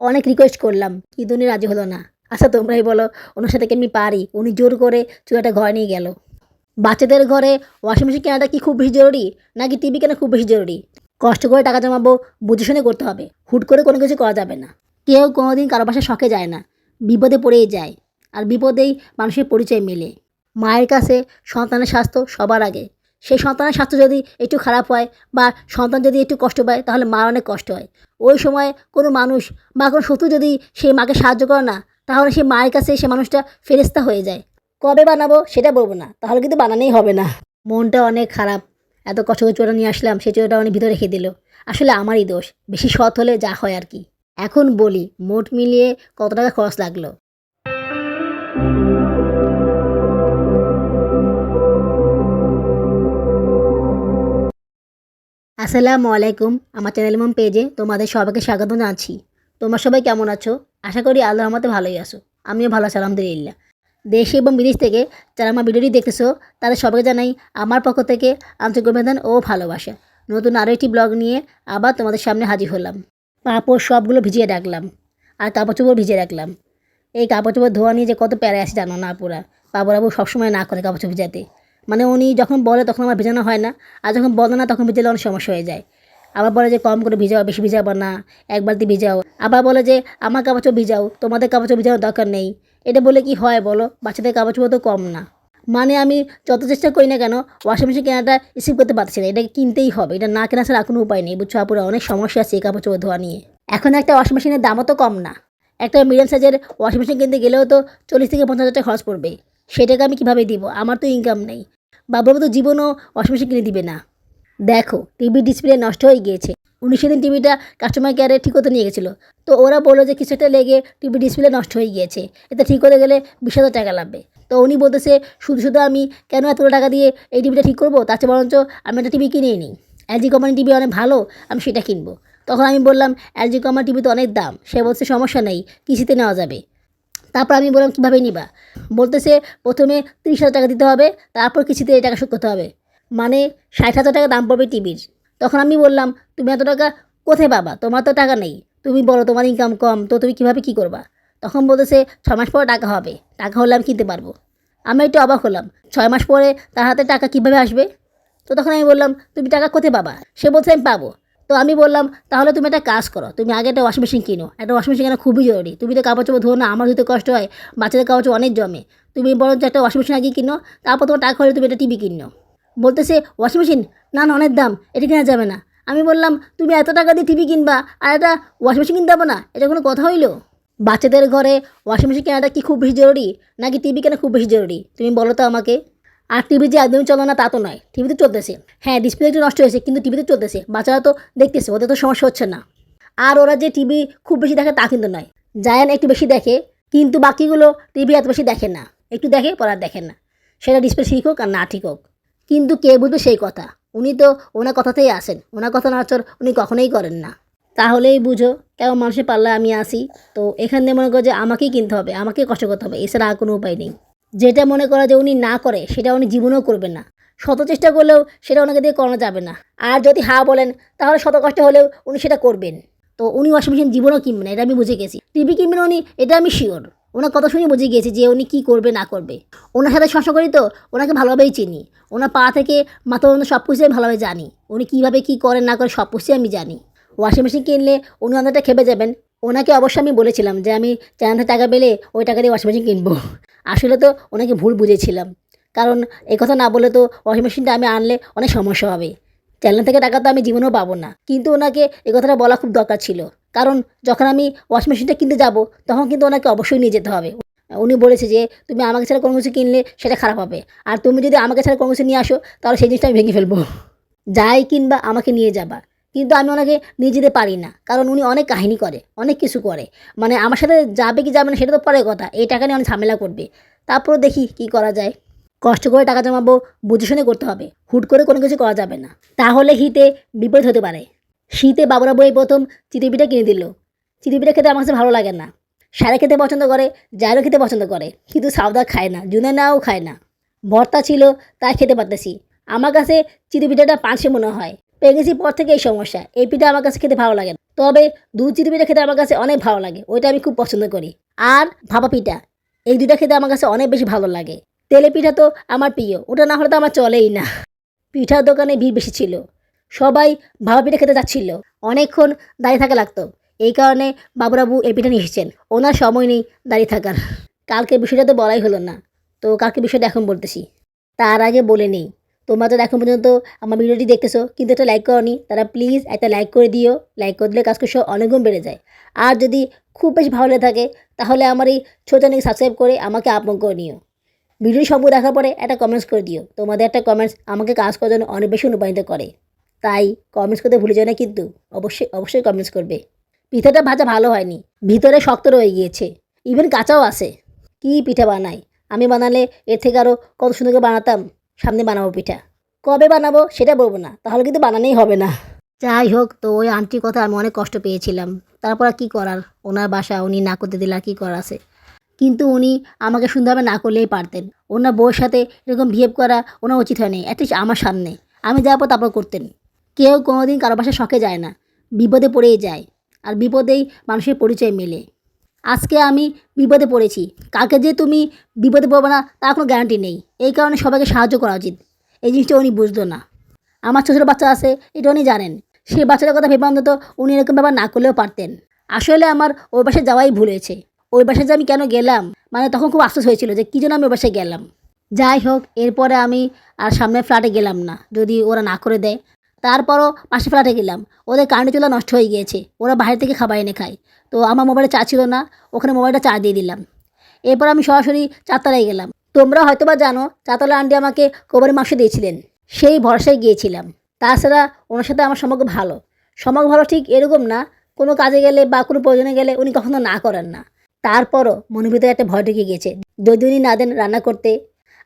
অনেক রিকোয়েস্ট করলাম। কিন্তু উনি রাজি হলো না? আচ্ছা তোমরাই বলো, ওনার সাথে কি আমি পারি? উনি জোর করে চুলাটা ঘরে নিয়ে গেল। বাচ্চাদের ঘরে ওয়াশিং মেশিন কেনাটা কি খুব বেশি জরুরি? নাকি টিভি কেনা খুব বেশি জরুরি? কষ্ট করে টাকা জমাবো, বুঝে শুনে করতে হবে। হুট করে কোনো কিছু করা যাবে না। কেউ কোনোদিন কারও বাসায় শখে যায় না। বিপদে পড়েই যায়। আর বিপদেই মানুষের পরিচয় মেলে। মায়ের কাছে সন্তানের স্বাস্থ্য সবার আগে। সেই সন্তানের স্বাস্থ্য যদি একটু খারাপ হয় বা সন্তান যদি একটু কষ্ট পায়, তাহলে মার অনেক কষ্ট হয়। ওই সময় কোনো মানুষ বা কোনো শত্রু যদি সেই মাকে সাহায্য করে না, তাহলে সেই মায়ের কাছে সে মানুষটা ফেরেস্তা হয়ে যায়। কবে বানাবো সেটা বলব না, তাহলে কিন্তু বানানোই হবে না। মনটা অনেক খারাপ, এত কষ্ট করে চোরা নিয়ে আসলাম সেই চোরাটা অনেক ভিতরে রেখে দিল। আসলে আমারই দোষ, বেশি সৎ হলে যা হয় আর কি। এখন বলি, মোট মিলিয়ে কত টাকা খরচ লাগল? আসসালামু আলাইকুম, আমার চ্যানেল মম পেজে তোমাদের সবাইকে স্বাগত জানাচ্ছি। তোমরা সবাই কেমন আছো? আশা করি আল্লাহ রহমতে ভালোই আছো। আমিও ভালো আছি, আলহামদুলিল্লাহ। দেশে এবং বিদেশ থেকে যারা আমার ভিডিওটি দেখতেছো, তাদের সবাইকে জানাই আমার পক্ষ থেকে আন্তরিক অভিনন্দন ও ভালোবাসা। নতুন আরও একটি ব্লগ নিয়ে আবার তোমাদের সামনে হাজির হলাম। পাপড় সবগুলো ভিজিয়ে রাখলাম আর কাপড় চোপড় ভিজিয়ে রাখলাম। এই কাপড় চোপড় ধোয়া নিয়ে যে কত প্যারে আছে জানো না পুরা? বাবুরাবু সবসময় না করে কাপড় চোপড় ভিজাতে। মানে উনি যখন বলে তখন আমার ভেজানো হয় না, আর যখন বলে না তখন ভিজালে অনেক সমস্যা হয়ে যায়। আবার বলে যে কম করে ভিজাও, বেশি ভিজাবো না, এক বালতি ভিজাও। আবার বলে যে আমার কাপড় ভিজাও, তোমাদের কাপড় ভিজানোর দরকার নেই। এটা বলে কি হয় বলো? বাচ্চাদের কাপড় তো কম না। মানে আমি যত চেষ্টা করি না কেন ওয়াশিং মেশিন কেনাটা রিসিভ করতে পারছি না। এটাকে কিনতেই হবে। এটা না কেনা ছাড়া কোনো উপায় নেই, বুঝছ আপুরা? অনেক সমস্যা আছে এই কাপড় ধোয়া নিয়ে। এখন একটা ওয়াশিং মেশিনের দামও তো কম না। একটা মিডিয়াম সাইজের ওয়াশিং মেশিন কিনতে গেলেও তো চল্লিশ থেকে পঞ্চাশ হাজার টাকা খরচ পড়বে। সেটাকে আমি কীভাবে দিব? আমার তো ইনকাম নেই। বাবুবাবু তো জীবনও ওয়াশিং কিনে দিবে না। দেখো টিভি ডিসপ্লে নষ্ট হয়ে গিয়েছে। উনি সেদিন টিভিটা কাস্টমার কেয়ারে ঠিক করতে নিয়ে গেছিল। তো ওরা বলল যে, কিছু একটা লেগে টিভি ডিসপ্লে নষ্ট হয়ে গিয়েছে। এটা ঠিক করতে গেলে বিশ হাজার টাকা লাগবে। তো উনি বলতেছে, শুধু শুধু আমি কেন এতগুলো টাকা দিয়ে এই টিভিটা ঠিক করব? তার চেয়ে বরঞ্চ আমি একটা টিভি কিনেই নিই। এলজি কোম্পানি টিভি অনেক ভালো, আমি সেটা কিনবো। তখন আমি বললাম এলজি কোম্পানি টিভি তো অনেক দাম। সে বলছে, সমস্যা নেই, কিস্তিতে নেওয়া যাবে। তারপর আমি বললাম, কীভাবে নিবা? বলতেছে, প্রথমে তিরিশ হাজার টাকা দিতে হবে, তারপর কিস্তিতে এই টাকা শোধ করতে হবে। মানে ষাট হাজার টাকা দাম পড়বে টিভির। তখন আমি বললাম, তুমি এত টাকা কোথায় পাবা? তোমার তো টাকা নেই। তুমি বলো, তোমার ইনকাম কম, তো তুমি কীভাবে কী করবা? তখন বলতেছে ছ মাস পরে টাকা হবে। টাকা হলে আমি কিনতে পারব। আমি একটু অবাক হলাম, ছয় মাস পরে তার হাতে টাকা কীভাবে আসবে? তো তখন আমি বললাম, তুমি টাকা কোথায় পাবা? সে বলছে, আমি পাবো। তো আমি বললাম, তাহলে তুমি একটা কাজ করো, তুমি আগে একটা ওয়াশিং মেশিন কিনো। একটা ওয়াশিং মেশিন কেনা খুবই জরুরি। তুমি তো কাপড় চোপড় ধো না, আমার ধুতে কষ্ট হয়, বাচ্চাদের কাপড় চোপড় অনেক জমে। তুমি বরঞ্চ একটা ওয়াশিং মেশিন আগে কিনো, তারপর তোমার টাকা হলে তুমি একটা টিভি কিনো। বলতেছে ওয়াশিং মেশিন না না, অনেক দাম, এটা কেনা যাবে না। আমি বললাম, তুমি এত টাকা দিয়ে টিভি কিনবা, আর একটা ওয়াশিং মেশিন কিনতে না? এটা কোনো কথা হইল? বাচ্চাদের ঘরে ওয়াশিং মেশিন কেনাটা কি খুব বেশি জরুরি, নাকি টিভি কেনা খুব বেশি জরুরি? তুমি বলো তো আমাকে। আর টিভি যে একদমই চলো না, তা তো নয়। টিভিতে চলতেছে। হ্যাঁ ডিসপ্লে একটু নষ্ট হয়েছে, কিন্তু টিভিতে চলতেছে। বাচ্চারা তো দেখতেছে, ওদের তো সমস্যা হচ্ছে না। আর ওরা যে টিভি খুব বেশি দেখে, তা কিন্তু নয়। জায়ান একটু বেশি দেখে, কিন্তু বাকিগুলো টিভি এত বেশি দেখে না। একটু দেখে আর দেখেন না। সেটা ডিসপ্লে ঠিক হোক আর না ঠিক হোক। কিন্তু কে বুঝবে সেই কথা? উনি তো ওনার কথাতেই আসেন ওনার কথা নড়চড় উনি কখনোই করেন না। তাহলেই বুঝো, কেমন মানুষের পাল্লা আমি আসি তো এখান মনে করো যে আমাকেই কিনতে হবে, আমাকেই কষ্ট করতে হবে। এছাড়া আর কোনো উপায় নেই। যেটা মনে করা যে উনি না করে, সেটা উনি জীবনেও করবেন না। শত চেষ্টা করলেও সেটা ওনাকে দিয়ে করানো যাবে না। আর যদি হা বলেন, তাহলে শত কষ্ট হলেও উনি সেটা করবেন। তো উনি ওয়াশিং মেশিন জীবনও কিনবেন না, এটা আমি বুঝে গেছি। টিভি কিনবেন উনি, এটা আমি শিওর ওনার কথা শুনে বুঝে গিয়েছি যে উনি কী করবে, না করবে। ওনার সাথে সংসার করি তো, ওনাকে ভালোভাবেই চিনি। ওনার পা থেকে মাথা পর্যন্ত সব কিছুই আমি ভালোভাবে জানি। উনি কীভাবে কী করেন না করে সব কিছুই আমি জানি। ওয়াশিং মেশিন কিনলে উনি অনেকটা খেপে যাবেন। ওনাকে অবশ্যই আমি বলেছিলাম যে আমি চ্যানেল টাকা পেলে ওই টাকা দিয়ে ওয়াশিং মেশিন কিনবো। আসলে তো ওনাকে ভুল বুঝেছিলাম। কারণ এই কথা না বলে তো ওয়াশিং মেশিনটা আমি আনলে অনেক সমস্যা হবে। চ্যানেল থেকে টাকা তো আমি জীবনেও পাবো না। কিন্তু ওনাকে এই কথাটা বলা খুব দরকার ছিল। কারণ যখন আমি ওয়াশিং মেশিনটা কিনতে যাব, তখন কিন্তু ওনাকে অবশ্যই নিয়ে যেতে হবে। উনি বলেছে যে, তুমি আমাকে ছাড়া কোনো কিছু কিনলে সেটা খারাপ হবে। আর তুমি যদি আমাকে ছাড়া কোনো কিছু নিয়ে আসো, তাহলে সেই জিনিসটা আমি ভেঙে ফেলব। যাই কিনবা, আমাকে নিয়ে যাবা। কিন্তু আমি ওনাকে নিয়ে যেতে পারি না। কারণ উনি অনেক কাহিনী করে, অনেক কিছু করে। মানে আমার সাথে যাবে কি যাবে না, সেটা তো পরের কথা। এই টাকা নিয়ে অনেক ঝামেলা করবে। তারপর দেখি কি করা যায়। কষ্ট করে টাকা জমাবো, বুঝে শুনে করতে হবে। হুট করে কোনো কিছু করা যাবে না। তাহলে হিতে বিপরীত হতে পারে। শীতে বাবুরা বই প্রথম চিতিপিঠা কিনে দিল। চিতিপিঠা খেতে আমার কাছে ভালো লাগে না। সারে খেতে পছন্দ করে জায়রও খেতে পছন্দ করে। কিন্তু সাউদা খায় না জুনে নাও খায় না। ভর্তা ছিল, তাই খেতে পারতেছি। আমার কাছে চিতি পিঠাটা পাঁচশে মনে হয়। প্রেগনেন্সির পর থেকে এই সমস্যা। এই পিঠা আমার কাছে খেতে ভালো লাগে তবে দুধ চিনি পিঠা খেতে আমার কাছে অনেক ভালো লাগে। ওইটা আমি খুব পছন্দ করি। আর ভাপা পিঠা। এই দুইটা খেতে আমার কাছে অনেক বেশি ভালো লাগে। তেলে পিঠা তো আমার প্রিয়, ওটা না হলে তো আমার চলেই না। পিঠার দোকানে ভিড় বেশি ছিল। সবাই ভাবা পিঠা খেতে যাচ্ছিল। অনেকক্ষণ দাঁড়িয়ে থাকা লাগতো। এই কারণে বাবুরাবু এ পিঠা নিয়ে এসেছেন। ওনার সময় নেই দাঁড়িয়ে থাকার। কালকে বিষয়টা তো বলাই হলো না। তো কালকে বিষয়টা এখন বলতেছি। তার আগে বলে নেই। তোমরা তো এখন পর্যন্ত আমার ভিডিওটি দেখতেছো, কিন্তু একটা লাইক করনি, তারা প্লিজ একটা লাইক করে দিও। লাইক করে দিলে কাজ করছে অনেকগুণ বেড়ে যায়। আর যদি খুব বেশি ভালো লেগে থাকে, তাহলে আমার এই ছোটো চ্যানেলকে সাবস্ক্রাইব করে আমাকে আপন করে নিও। ভিডিও সম্পূর্ণ দেখার পরে একটা কমেন্টস করে দিও। তোমাদের একটা কমেন্টস আমাকে কাজ করার জন্য অনেক বেশি অনুপ্রাণিত করে। তাই কমেন্টস করতে ভুলে যাও না কিন্তু অবশ্যই অবশ্যই কমেন্টস করবে। পিঠাটা ভাজা ভালো হয়নি, ভিতরে শক্ত রয়ে গিয়েছে। ইভেন কাঁচাও আছে। কি পিঠা বানায়? আমি বানালে এর থেকে আরও কত সুন্দর করে বানাতাম? সামনে বানাবো পিঠা। কবে বানাবো সেটা বলব না, তাহলে কিন্তু বানানোই হবে না। যাই হোক, তো ওই আন্টির কথা আমি অনেক কষ্ট পেয়েছিলাম। তারপর আর কী করার? ওনার বাসা, উনি না করতে দিলে আর কী করার আছে? কিন্তু উনি আমাকে সুন্দরভাবে না করলেই পারতেন। ওনার বউয়ের সাথে এরকম বিহেভ করা ওনার উচিত হয়নি অ্যাটলিস্ট আমার সামনে। আমি যাওয়ার পর তারপর করতেন। কেউ কোনোদিন কারও বাসায় শখে যায় না, বিপদে পড়েই যায়। আর বিপদেই মানুষের পরিচয় মেলে। আজকে আমি বিপদে পড়েছি। কাকে যে তুমি বিপদে পড়বে না, তার কোনো গ্যারান্টি নেই। এই কারণে সবাইকে সাহায্য করা উচিত। এই জিনিসটা উনি বুঝলো না। আমার ছোটো বাচ্চা আছে, এটা উনি জানেন। সেই বাচ্চাটার কথা ভেবে অন্তত উনি এরকম ব্যাপার না করলেও পারতেন। আসলে আমার ওই বাসায় যাওয়াই ভুল হয়েছে। ওই বাসায় যে আমি কেন গেলাম মানে তখন খুব আফসোস হয়েছিল যে কী জন্য আমি ওই বাসায় গেলাম। যাই হোক, এরপরে আমি আর সামনের ফ্ল্যাটে গেলাম না। যদি ওরা না করে দেয় তারপরও পাশে ফ্ল্যাটে গেলাম। ওদের কারেন্ট চুলা নষ্ট হয়ে গিয়েছে। ওরা বাইরে থেকে খাবার এনে খায়। তো আমার মোবাইলে চার্জ ছিল না, ওখানে মোবাইলটা চার্জ দিয়ে দিলাম। এরপর আমি সরাসরি চারতলায় গেলাম। তোমরা হয়তো বা জানো চারতলা আন্টি আমাকে কোবারি মাংস দিয়েছিলেন। সেই ভরসায় গিয়েছিলাম। তাছাড়া ওনার সাথে আমার সম্পর্ক ভালো। সম্পর্ক ভালো ঠিক এরকম না, কোনো কাজে গেলে বা কোনো প্রয়োজনে গেলে উনি কখনো না করেন না। তারপরও মনের ভিতরে একটা ভয় ঢুকে গিয়েছে, যদি উনি না দেন রান্না করতে।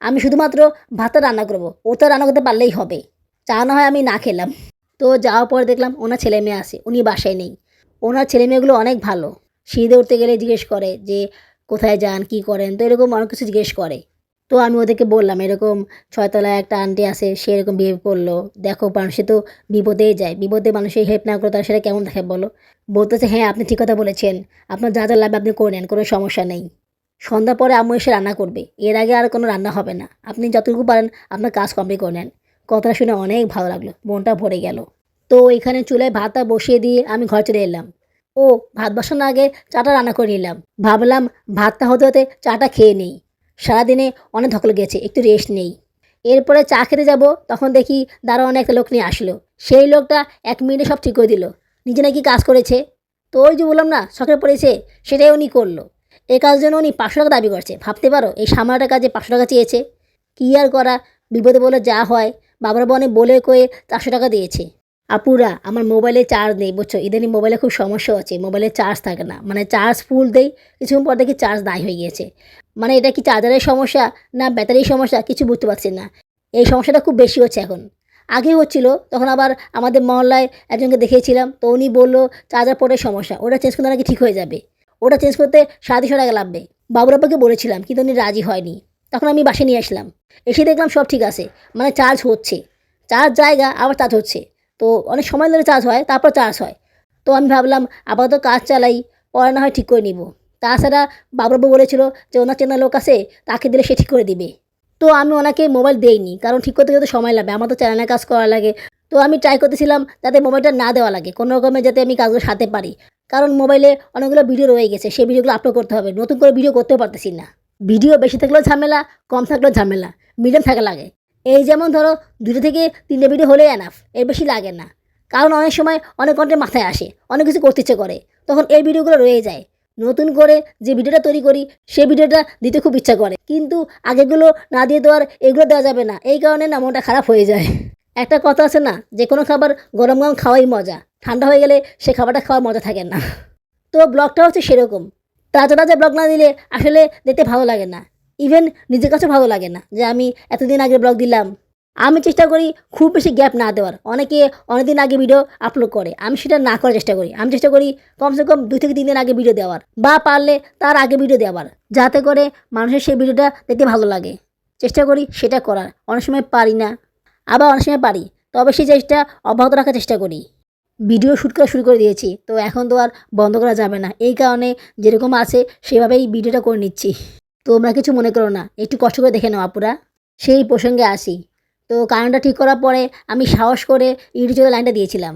আমি শুধুমাত্র ভাতটা রান্না করব। ওটা রান্না করতে পারলেই হবে। চা না হয় আমি না খেলাম। তো যাওয়ার পর দেখলাম ওনার ছেলে মেয়ে আসে উনি বাসায় নেই। ওনার ছেলে মেয়েগুলো অনেক ভালো। সিঁড়িতে উঠতে গেলে জিজ্ঞেস করে যে, কোথায় যান? কি করেন? তো এরকম অনেক কিছু জিজ্ঞেস করে। তো আমি ওদেরকে বললাম, এরকম ছয়তলায় একটা আন্টি আছে, সে এরকম বিহেভ করল। দেখো, মানুষে তো বিপদেই যায়। বিপদে মানুষের হেল্প না করে তার সেটা কেমন দেখে বলো? বলতেছে হ্যাঁ আপনি ঠিক কথা বলেছেন। আপনার যা যা লাগবে আপনি করে নেন, কোনো সমস্যা নেই। সন্ধ্যার পরে আম্মু এসে রান্না করবে। এর আগে আর কোনো রান্না হবে না। আপনি যতটুকু পারেন আপনার কাজ কমপ্লিট করে নেন। কথাটা শুনে অনেক ভালো লাগল, মনটা ভরে গেল। তো এখানে চুলায় ভাতটা বসিয়ে দিয়ে আমি ঘর চলে এলাম। ও, ভাত বসানোর আগে চাটা রান্না করে নিলাম। ভাবলাম ভাতটা হতে হতে চাটা খেয়ে নেই। সারাদিনে অনেক ধকল গেছে, একটু রেস্ট নেই। এরপরে চা খেতে যাব, তখন দেখি দারোয়ান অনেক লোক নিয়ে আসলো। সেই লোকটা এক মিনিটে সব ঠিক করে দিল। নিজে নাকি কাজ করেছে। তো ওই যে বললাম না, শখে পড়েছে, সেটাই উনি করল। এ কাজ জন্য উনি পাঁচশো টাকা দাবি করছে। ভাবতে পারো, এই সামান্য কাজে পাঁচশো টাকা চেয়েছে। কী আর করা, বিপদে বলে যা হয়। বাবার বনে বলে কয়ে চারশো টাকা দিয়েছে। আপুরা, আমার মোবাইলে চার্জ নেই, বুঝছ? ইদানিং মোবাইলে খুব সমস্যা হচ্ছে, মোবাইলে চার্জ থাকে না। মানে চার্জ ফুল দেই, কিছুক্ষণ পর দেখি চার্জ নাই হয়ে গিয়েছে। মানে এটা কি চার্জারের সমস্যা না ব্যাটারির সমস্যা? কিছু বুঝতে পারছি না। এই সমস্যাটা খুব বেশি হচ্ছে এখন। আগে হচ্ছিল, তখন আবার আমাদের মহল্লায় একজনকে দেখিয়েছিলাম, তো উনি বলল, চার্জার পোর্টের সমস্যা, ওটা চেঞ্জ করতে নাকি ঠিক হয়ে যাবে? ওটা চেঞ্জ করতে সাড়ে তিনশো টাকা লাগবে। বাবুরাপাকে বলেছিলাম, কিন্তু উনি রাজি হয়নি। তখন আমি বাসে নিয়ে আসলাম। এসে দেখলাম সব ঠিক আছে মানে চার্জ হচ্ছে। চার্জ জায়গা আবার চার্জ হচ্ছে। তো অনেক সময় ধরে চার্জ হয়, তারপর চার্জ হয়। তো আমি ভাবলাম, আপাতত কাজ চালাই, পরে না হয় ঠিক করে নিব। তাছাড়া বাবুরাবু বলেছিল যে ওনার চেনা লোক আছে, তাকে দিলে সে ঠিক করে দিবে। তো আমি ওনাকে মোবাইল দেইনি, কারণ ঠিক করতে গেলে তো সময় লাগবে, আমার তো চ্যানেলে কাজ করা লাগে। তো আমি ট্রাই করতেছিলাম যাতে মোবাইলটা না দেওয়া লাগে কোনো রকমে যাতে আমি কাজগুলো সাথে পারি। কারণ মোবাইলে অনেকগুলো ভিডিও রয়ে গেছে, সেই ভিডিওগুলো আপলোড করতে হবে, নতুন করে ভিডিও করতেও পারতেছি না। ভিডিও বেশি থাকলেও ঝামেলা, কম থাকলেও ঝামেলা, মিডিয়াম থাকা লাগে। এই যেমন ধরো, দুটো থেকে তিনটে ভিডিও হলেই এনাফ এর বেশি লাগে না। কারণ অনেক সময় অনেক কন্টেন্ট মাথায় আসে, অনেক কিছু করতে ইচ্ছে করে, তখন এই ভিডিওগুলো রয়ে যায়। নতুন করে যে ভিডিওটা তৈরি করি, সেই ভিডিওটা দিতে খুব ইচ্ছা করে। কিন্তু আগেগুলো না দিয়ে আর এগুলো দেওয়া যাবে না, এই কারণে না মনটা খারাপ হয়ে যায়। একটা কথা আছে না, যে কোনো খাবার গরম গরম খাওয়াই মজা, ঠান্ডা হয়ে গেলে সে খাবারটা খাওয়ার মজা থাকে না। তো ব্লগটা হচ্ছে সেরকম। তাজা তাজা ব্লগ না দিলে আসলে দেখতে ভালো লাগে না। ইভেন নিজের কাছেও ভালো লাগে না যে আমি এতদিন আগে ব্লগ দিলাম। আমি চেষ্টা করি খুব বেশি গ্যাপ না দেওয়ার। অনেকে অনেকদিন আগে ভিডিও আপলোড করে। আমি সেটা না করার চেষ্টা করি। আমি চেষ্টা করি কমসে কম দুই থেকে তিন দিন আগে ভিডিও দেওয়ার বা পারলে তার আগে ভিডিও দেওয়ার। যাতে করে মানুষের সেই ভিডিওটা দেখতে ভালো লাগে। চেষ্টা করি সেটা করার। অনেক সময় পারি না। আবার অনেক সময় পারি। তবে সেই চেষ্টা অব্যাহত রাখার চেষ্টা করি। ভিডিও শ্যুট করা শুরু করে দিয়েছি। তো এখন তো আর বন্ধ করা যাবে না। এই কারণে যেরকম আছে, সেভাবেই ভিডিওটা করে নিচ্ছি। তোমরা কিছু মনে করো না। একটু কষ্ট করে দেখে নাও আপুরা। সেই প্রসঙ্গে আসি। তো কারণটা ঠিক করার পরে আমি সাহস করে ইউটিউব লাইনটা দিয়েছিলাম।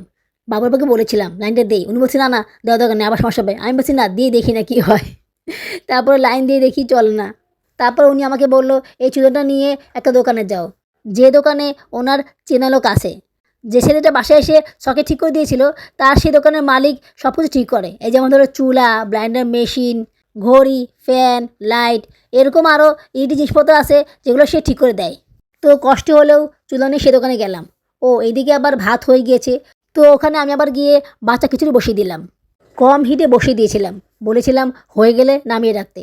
বাবার বাবাকে বলেছিলাম, লাইনটা দেই উনি বলছে, না না দেওয়া দরকার নেই, আবার সমস্যা হবে। আমি বলছি, না, দিয়ে দেখি না কী হয়। তারপরে লাইন দিয়ে দেখি, চলে না। তারপর উনি আমাকে বলল, এই চুলোটা নিয়ে একটা দোকানে যাও। যে দোকানে ওনার চেনা লোক আছে যে ছেলেটা বাসায় এসে সকে ঠিক করে দিয়েছিল, তার সেই দোকানের মালিক সব কিছু ঠিক করে। এই যেমন ধরো চুলা ব্লাইন্ডার মেশিন ঘড়ি ফ্যান লাইট এরকম আরও ইডি জিনিসপত্র আছে যেগুলো সে ঠিক করে দেয়। তো কষ্ট হলেও চুলা নিয়ে সে দোকানে গেলাম। ও এদিকে আবার ভাত হয়ে গিয়েছে। তো ওখানে আমি আবার গিয়ে বাচ্চা খিচুড়ি বসিয়ে দিলাম। কম হিটে বসিয়ে দিয়েছিলাম। বলেছিলাম, হয়ে গেলে নামিয়ে রাখতে।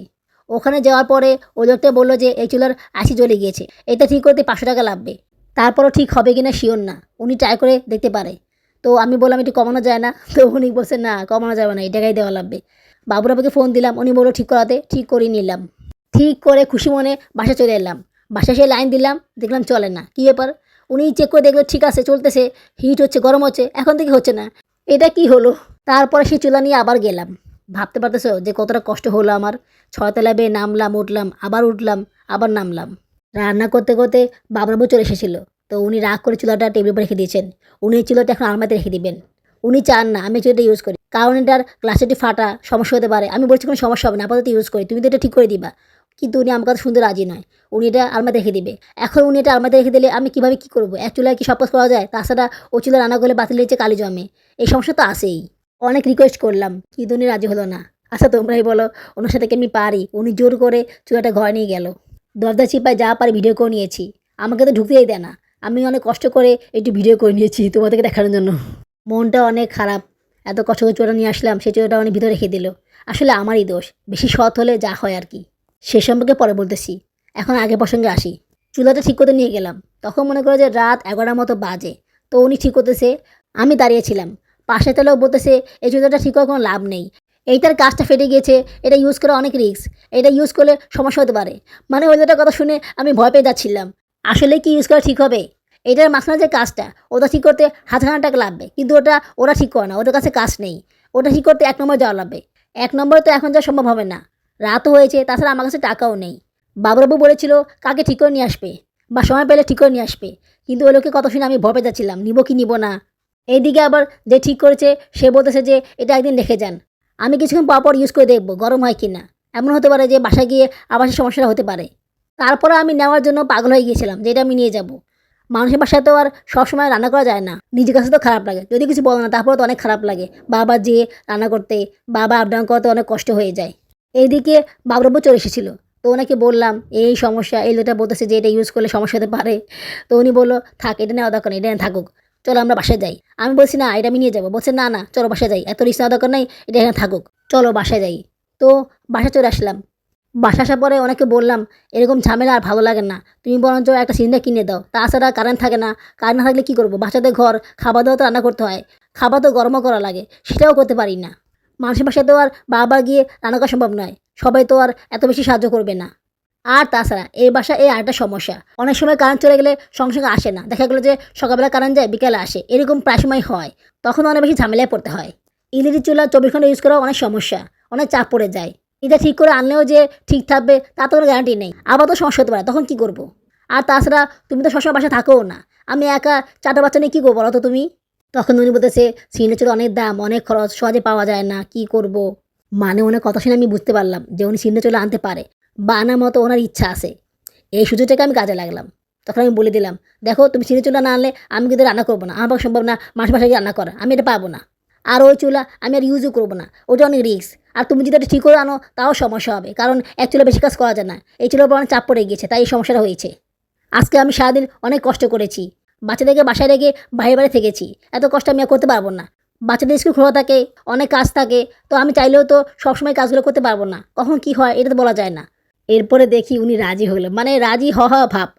ওখানে যাওয়ার পরে ওই লোকটা বলল যে, এই চুলার আশি জ্বলে গিয়েছে। এটা ঠিক করতে পাঁচশো টাকা লাগবে। তারপরও ঠিক হবে কি না শিওর না। উনি ট্রাই করে দেখতে পারে। তো আমি বললাম একটু কমানো যায় না? তো উনি বলছে, না, কমানো যাবে না, এই টাকাই দেওয়া লাগবে। বাবুরাবাকে ফোন দিলাম, উনি বলল, ঠিক করাতে, ঠিক করিয়ে নিলাম। ঠিক করে খুশি মনে বাসা চলে এলাম। বাসায় সে লাইন দিলাম, দেখলাম চলে না। কী ব্যাপার? উনি চেক করে দেখল, ঠিক আছে, চলতেছে হিট হচ্ছে, গরম হচ্ছে, এখন থেকে হচ্ছে না। এটা কি হলো? তারপরে সেই চুলা নিয়ে আবার গেলাম। ভাবতে পারতেছো যে কতটা কষ্ট হলো আমার। ছয়তলা বেয়ে নামলাম, উঠলাম, আবার উঠলাম, আবার নামলাম। রান্না করতে করতে বাবরাবু চলে এসেছিল। তো উনি রাগ করে চুলাটা টেবিল উপর রেখে দিয়েছেন। উনি চুলাটা এখন আলমারিতে রেখে দিবেন। উনি চান না আমি চুলাটা ইউজ করি। কারণ এটার গ্লাসেটি ফাটা সমস্যা হতে পারে। আমি বলছি কোনো সমস্যা হবে না, আপাতত ইউজ করি। তুমি তো এটা ঠিক করে দিবা। কিন্তু উনি আমার কথা শুনতে রাজি নয়। উনি এটা আলমাতে রেখে দিবে। এখন উনি এটা আলমাতে রেখে দিলে আমি কীভাবে কী করব? এক চুলায় কি সব কাজ করা যায়? তাছাড়া ও চুলা রান্না করলে বাতিল হয়েছে কালি জমে। এই সমস্যা তো আসেই অনেক রিকোয়েস্ট করলাম, কিন্তু উনি রাজি হলো না। আচ্ছা তোমরাই বলো, ওনার সাথে কি আমি পারি? উনি জোর করে চুলাটা ঘরে নিয়ে গেল। দরজা চিপায় যা পারি ভিডিও করে নিয়েছি। আমাকে তো ঢুকতেই দেয় না। আমি অনেক কষ্ট করে একটু ভিডিও করে নিয়েছি তোমাদেরকে দেখানোর জন্য। মনটা অনেক খারাপ। এত কষ্ট করে চোরা নিয়ে আসলাম সেই চোরাটা অনেক ভিতরে রেখে দিল। আসলে আমারই দোষ। বেশি সৎ হলে যা হয় আর কি। সে সম্পর্কে পরে বলতেছি। এখন আগে প্রসঙ্গে আসি। চুলাটা ঠিক করতে নিয়ে গেলাম। তখন মনে করো যে রাত এগারোটার মতো বাজে। তো উনি ঠিক করতেছে, আমি দাঁড়িয়েছিলাম পাশে তেলেও বলতেছে, এই চুলাটা ঠিক করার কোনো লাভ নেই। এইটার কাজটা ফেটে গিয়েছে, এটা ইউজ করা অনেক রিস্ক এটা ইউজ করলে সমস্যা হতে পারে। মানে লোকটার কথা শুনে আমি ভয় পেয়ে যাচ্ছিলাম। আসলে কি ইউজ করা ঠিক হবে? এটার মাঝখানে যে কাজটা, ওটা ঠিক করতে হাজার হাজার টাকা লাগবে, কিন্তু ওটা, ওরা ঠিক করে না, ওদের কাছে কাজ নেই। ওটা ঠিক করতে এক নম্বর যাওয়া লাগবে। এক নম্বরে তো এখন যাওয়া সম্ভব হবে না। রাতও হয়েছে, তাছাড়া আমার কাছে টাকাও নেই। বাবুরাবু বলেছিল, কাকে ঠিক করে নিয়ে আসবে? বা সময় পেলে ঠিক করে নিয়ে আসবে। কিন্তু ওই লোকে কত শুনে আমি ভয় পেয়ে যাচ্ছিলাম, নিব কি নিব না? এইদিকে আবার যে ঠিক করেছে, সে বলতেছে যে, এটা একদিন রেখে যান। আমি কিছুক্ষণ পর পর ইউজ করে দেখব গরম হয় কি না এমন হতে পারে যে বাসায় গিয়ে আবার সে সমস্যাটা হতে পারে। তারপরে আমি নেওয়ার জন্য পাগল হয়ে গিয়েছিলাম যে এটা আমি নিয়ে যাব। মানুষের বাসায় তো আর সবসময় রান্না করা যায় না। নিজের কাছে তো খারাপ লাগে। যদি কিছু বলো না তারপরে তো অনেক খারাপ লাগে। বাবা যে রান্না করতে, বাবা আপ ডাউন করতে অনেক কষ্ট হয়ে যায়। এইদিকে বাবরাবু চলে এসেছিল। তো ওনাকে বললাম, এই সমস্যা, এই লোকটা বলতেছে যে এটা ইউজ করলে সমস্যা হতে পারে। তো উনি বলল, থাক, এটা নেওয়া দরকার এটা থাকুক। চলো আমরা বাসায় যাই। আমি বলছি, না, এটা আমি নিয়ে যাব। বলছে, না না, চলো বাসায় যাই। এত রিস্ক নেওয়া দরকার নেই, এটা এখানে থাকুক। চলো বাসায় যাই। তো বাসা চলে আসলাম। বাসা আসার পরে অনেকে বললাম, এরকম ঝামেলা আর ভালো লাগে না। তুমি বরঞ্চ একটা সিলিন্ডার কিনে দাও। তাছাড়া কারেন্ট থাকে না। কারেন্ট না থাকলে কী করব? বাচ্চাদের ঘর খাবার দাওয়া তো রান্না করতে হয়। খাবার তো গরমও করা লাগে। সেটাও করতে পারি না। মানুষের বাসায় তো আর বারবার গিয়ে রান্না করা সম্ভব নয়। সবাই তো আর এত বেশি সাহায্য করবে না। আর তাছাড়া এই বাসা এই আরেকটা সমস্যা। অনেক সময় কারেন্ট চলে গেলে সঙ্গে সঙ্গে আসে না। দেখা গেলো যে সকালবেলা কারেন্ট যায়, বিকেলে আসে। এরকম প্রায় সময় হয়। তখন অনেক বেশি ঝামেলায় পড়তে হয়। ইলেকট্রিক চুলা, চব্বিশ ঘণ্টা ইউজ করা অনেক সমস্যা। অনেক চাপ পড়ে যায়। এটা ঠিক করে আনলেও যে ঠিক থাকবে তা তো কোনো গ্যারান্টি নেই। আবার তো সমস্যা হতে পারে, তখন কি করব। আর তাছাড়া তুমি তো সবসময় বাসা থাকোও না। আমি একা চারটা বাচ্চা নিয়ে কী করব বলো তো তুমি? তখন উনি বলতেছে সিলিন্ডার চুলা অনেক দাম, অনেক খরচ, সহজে পাওয়া যায় না, কি করব। মানে ওনার কথা শুনে আমি বুঝতে পারলাম যে উনি সিলিন্ডার চুলা আনতে পারে। বা আনার মতো ওনার ইচ্ছা আছে। এই সুযোগটাকে আমি কাজে লাগলাম। তখন আমি বলে দিলাম, দেখো, তুমি চিনি চুলা না আনলে আমি কিন্তু রান্না করব না। আমার সম্ভব না, মাস গিয়ে রান্না করা। আমি এটা পাবো না। আর ওই চুলা আমি আর ইউজও করব না। ওটা অনেক রিস্ক আর তুমি যদি এটা ঠিক করে আনো, তাও সমস্যা হবে। কারণ এক চুলা বেশি কাজ করা যায় না। এই চুলার উপর অনেক চাপ পড়ে গিয়েছে, তাই এই সমস্যাটা হয়েছে। আজকে আমি সারাদিন অনেক কষ্ট করেছি। বাচ্চাদেরকে বাসায় রেখে বাইরে বাইরে থেকেছি। এত কষ্ট আমি আর করতে পারব না। বাচ্চাদের স্কুল খোলা থাকে, অনেক কাজ থাকে, তো আমি চাইলেও তো সবসময় কাজগুলো করতে পারব না। কখন কি হয়, এটা তো বলা যায় না। এরপরে দেখি উনি রাজি হলো। মানে রাজি হ হ ভাব।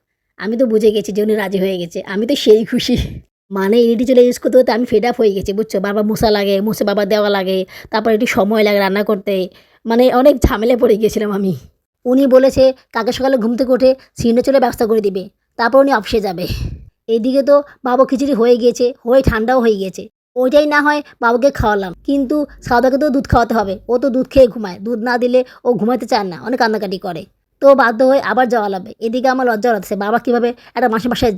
আমি তো বুঝে গেছি যে উনি রাজি হয়ে গেছে। আমি তো সেই খুশি। মানে এলইডি চলে ইউজ করতে করতে আমি ফেড আপ হয়ে গেছি, বুঝছ? বারবার মশা লাগে মুছে বাবা দেওয়া লাগে, তারপর একটু সময় লাগে রান্না করতে। মানে অনেক ঝামেলায় পড়ে গিয়েছিলাম আমি। উনি বলেছে কাকে সকালে ঘুম থেকে উঠে সিলিন্ডার চলে ব্যবস্থা করে দিবে, তারপর উনি অফিসে যাবে। এদিকে তো বাবা খিচুড়ি হয়ে গিয়েছে, হয়ে ঠান্ডাও হয়ে গিয়েছে। ওইটাই না হয় বাবুকে খাওয়ালাম। কিন্তু সাদাকে তো দুধ খাওয়াতে হবে। ও তো দুধ খেয়ে ঘুমায়। দুধ না দিলে ও ঘুমাতে চায় না। অনেক কান্নাকাটি করে। তো বাধ্য হয়ে আবার যাওয়া লাগবে। এদিকে আমার লজ্জা লাগছে। বাবা কীভাবে একটা মাসে মাসে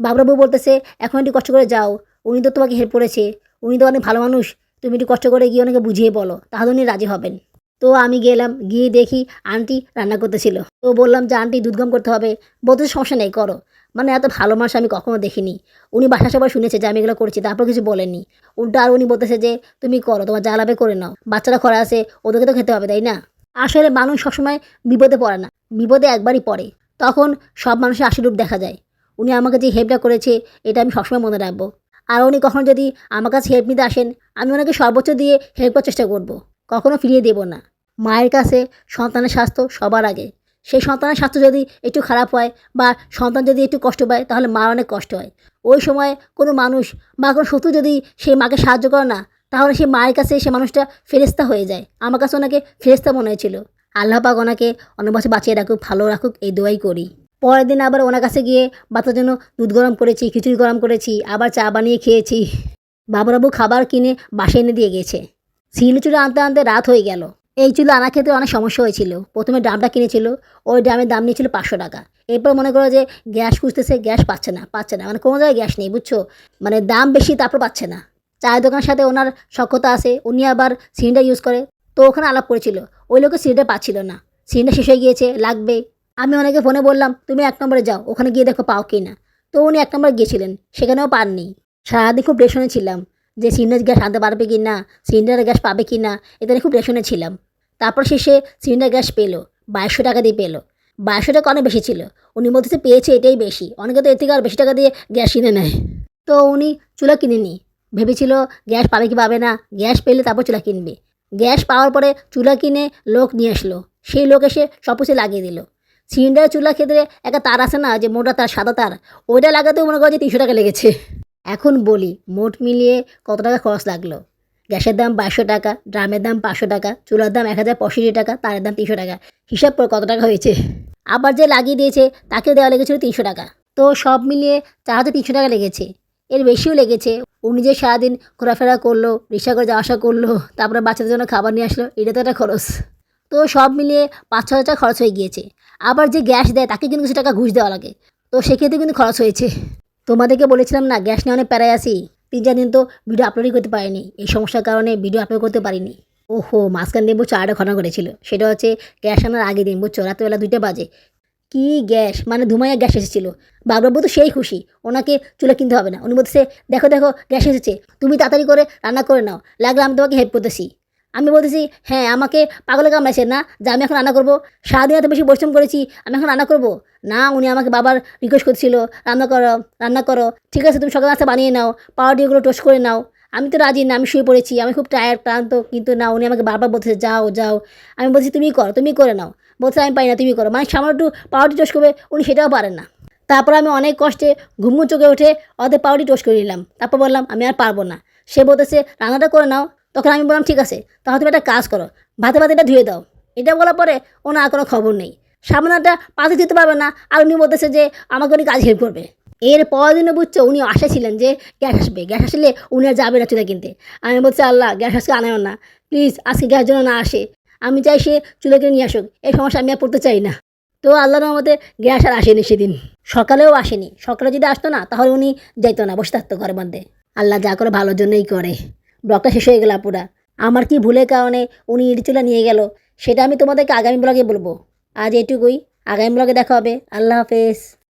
বাবরা বউ বলতেছে, এখন একটু কষ্ট করে যাও। উনি তো তোমাকে হেল্প করেছে। উনি তো অনেক ভালো মানুষ। তুমি একটু কষ্ট করে গিয়ে ওনাকে বুঝিয়ে বলো। তাহলে উনি রাজি হবেন। তো আমি গেলাম। গিয়ে দেখি আন্টি রান্না করতেছিল। তো বললাম যে, আন্টি দুধ গম করতে হবে। বলতে সমস্যা নেই, করো। মানে এত ভালো মানুষ আমি কখনো দেখিনি। উনি বাসা সবাই শুনেছে যে আমি এগুলো করছি, তারপর কিছু বলেনি। উল্টা আর উনি বলতেছে যে, তুমি করো, তোমার লাভে করে নাও। বাচ্চারা খরা আছে, ওদেরকে তো খেতে হবে, তাই না? আসলে মানুষ সবসময় বিপদে পড়ে না, বিপদে একবারই পড়ে। তখন সব মানুষের আশীরূপ দেখা যায়। উনি আমাকে যে হেল্পটা করেছে, এটা আমি সবসময় মনে রাখব। আর উনি কখনো যদি আমার কাছে হেল্প নিতে আসেন, আমি ওনাকে সর্বোচ্চ দিয়ে হেল্প করার চেষ্টা করব। কখনো ফিরিয়ে দেব না। মায়ের কাছে সন্তানের স্বাস্থ্য সবার আগে। সেই সন্তানের স্বাস্থ্য যদি একটু খারাপ হয় বা সন্তান যদি একটু কষ্ট পায়, তাহলে মার অনেক কষ্ট হয়। ওই সময় কোনো মানুষ বা কোনো শত্রু যদি সেই মাকে সাহায্য করে না, তাহলে সেই মায়ের কাছে সে মানুষটা ফেরেস্তা হয়ে যায়। আমার কাছে ওনাকে ফেরেস্তা মনে হয়েছিল। আল্লাহ পাক ওনাকে অনেক বছর বাঁচিয়ে রাখুক, ভালো রাখুক, এই দোয়াই করি। পরের দিন আবার ওনার কাছে গিয়ে বাচ্চার জন্য দুধ গরম করেছি, খিচুড়ি গরম করেছি, আবার চা বানিয়ে খেয়েছি। বাবুরাবু খাবার কিনে বাসে এনে দিয়ে গেছে। সিলি চুলো আনতে আনতে রাত হয়ে গেল। এই চুলো আনা ক্ষেত্রে অনেক সমস্যা হয়েছিল। প্রথমে ড্রামটা কিনেছিল, ওই ড্রামের দাম নিয়েছিল পাঁচশো টাকা। এরপর মনে করো যে গ্যাস খুঁজতেছে, গ্যাস পাচ্ছে না পাচ্ছে না। মানে কোনো জায়গায় গ্যাস নেই, বুঝছ? মানে দাম বেশি, তারপর পাচ্ছে না। চায়ের দোকানের সাথে ওনার সক্ষতা আছে, উনি আবার সিলিন্ডার ইউজ করে। তো ওখানে আলাপ করেছিল, ওই লোকে সিলিন্ডার পাচ্ছিল না। সিলিন্ডার শেষ হয়ে গিয়েছে, লাগবে। আমি অনেকে ফোনে বললাম, তুমি এক নম্বরে যাও, ওখানে গিয়ে দেখো পাও কি না তো উনি এক নম্বরে গিয়েছিলেন, সেখানেও পাননি। সারাদিন খুব রেশনে ছিলাম যে সিলিন্ডার গ্যাস আনতে পারবে কি না সিলিন্ডারের গ্যাস পাবে কি না এটা খুব রেশনে ছিলাম। তারপর শেষে সিলিন্ডার গ্যাস পেল, বাইশশো টাকা দিয়ে পেল। বাইশশো টাকা অনেক বেশি ছিল, উনি বলতেছে পেয়েছে এটাই বেশি, অনেকে তো এর থেকে আর বেশি টাকা দিয়ে গ্যাস কিনে নেয়। তো উনি চুলা কিনেনি ভেবেছিল গ্যাস পাবে কি পাবে না, গ্যাস পেলে তারপর চুলা কিনবে। গ্যাস পাওয়ার পরে চুলা কিনে লোক নিয়ে আসলো, সেই লোক এসে সব কিছু লাগিয়ে দিল। সিলিন্ডার, চুলা ক্ষেত্রে একটা তার আছে না, যে মোটা তার, সাদা তার, ওইটা লাগাতেও মনে করো যে তিনশো টাকা লেগেছে। এখন বলি, মোট মিলিয়ে কত টাকা খরচ লাগল? গ্যাসের দাম বাইশশো টাকা, ড্রামের দাম পাঁচশো টাকা, চুলার দাম এক হাজার পঁয়ষট্টি টাকা, তারের দাম তিনশো টাকা। হিসাব করে কত টাকা হয়েছে? আবার যে লাগিয়ে দিয়েছে তাকে দেওয়া লেগেছিল তিনশো টাকা। তো সব মিলিয়ে চার হাজার তিনশো টাকা লেগেছে। এর বেশিও লেগেছে। উনি যে সারাদিন ঘোরাফেরা করল, রিক্সা করে যাওয়া আসা করল, তারপরে বাচ্চাদের জন্য খাবার নিয়ে আসলো, এটা তো একটা খরচ। তো সব মিলিয়ে পাঁচ ছ হাজার টাকা খরচ হয়ে গিয়েছে। আবার যে গ্যাস দেয়, তাকে কিন্তু কিছু টাকা ঘুষ দেওয়া লাগে। তো সেক্ষেত্রে কিন্তু খরচ হয়েছে। তোমাদেরকে বলেছিলাম না, গ্যাস নিয়ে অনেক প্যারায় আসি তিন চার দিন তো ভিডিও আপলোডই করতে পারিনি। এই সমস্যার কারণে ভিডিও আপলোড করতে পারিনি। ওহো, মাঝখান দিয়ে বুঝছ আরেকটা ঘটনা ঘটেছিল সেটা হচ্ছে গ্যাস আনার আগে দিন বুঝছ, রাত্রেবেলা দুইটা বাজে। কি গ্যাস? মানে ধুমাইয়া গ্যাস এসেছিল। বাবরাবু তো সেই খুশি। ওনাকে চুলে কিনতে হবে না। উনি বলতেছে, দেখো দেখো, গ্যাস এসেছে। তুমি তাড়াতাড়ি করে রান্না করে নাও। লাগলে আমি তোমাকে হেল্প করতেছি। আমি বলতেছি হ্যাঁ আমাকে পাগলে কামড়াইছে না, যে আমি এখন রান্না করব। সারাদিন এত বেশি পরিশ্রম করেছি, আমি এখন রান্না করব। না, উনি আমাকে বাবার রিকোয়েস্ট করছিল, রান্না করো রান্না করো। ঠিক আছে, তুমি সকাল নাস্তা বানিয়ে নাও পাউরুটিগুলো টোস্ট করে নাও। আমি তো রাজি না, আমি শুয়ে পড়েছি, আমি খুব টায়ার্ড ক্লান্ত, কিন্তু না, উনি আমাকে বারবার বলতেছে, যাও যাও। আমি বলছি, তুমি করো, তুমি করে নাও। বলছে, আমি পাই না, তুমি করো। মানে সামান্য একটু পাউরুটি টোস্ট করবে, উনি সেটাও পারেন না। তারপর আমি অনেক কষ্টে ঘুমঘুম চোখে উঠে ওদের পাউরুটি টোস্ট করে নিলাম। তারপর বললাম, আমি আর পারব না। সে বলতেছে, রান্নাটা করে নাও। তখন আমি বললাম, ঠিক আছে, তাহলে তুমি একটা কাজ করো, ভাতে ভাতে এটা ধুয়ে দাও। এটা বলার পরে ওনার আর কোনো খবর নেই। সামনেটা পাতে দিতে পারবে না, আর উনি বলতেছে যে, আমাকে উনি কাজ হেল্প করবে। এর পরের দিনে বুঝছ, উনি আশা ছিলেন যে, গ্যাস আসবে। গ্যাস আসলে উনি আর যাবে না চুলা কিনতে। আমি বলছি, আল্লাহ, গ্যাস আজকে আনাও না। প্লিজ আজকে গ্যাস যেন না আসে। আমি চাই সে চুলা কিনে নিয়ে আসুক। এই সমস্যা আমি আর পড়তে চাই না। তো আল্লাহর রহমতে গ্যাস আর আসেনি সেদিন। সকালেও আসেনি। সকালে যদি আসতো না, তাহলে উনি যাইতো না, বসে থাকতো ঘরের মধ্যে। আল্লাহ যা করে ভালোর জন্যই করে। ব্লগটা শেষ হয়ে গেল আপুরা। আমার কি ভুলের কারণে উনি ইডিচুলা নিয়ে গেল, সেটা আমি তোমাদেরকে আগামী ব্লগে বলব। আজ এটুকুই। আগামী ব্লগে দেখা হবে। আল্লাহ হাফেজ।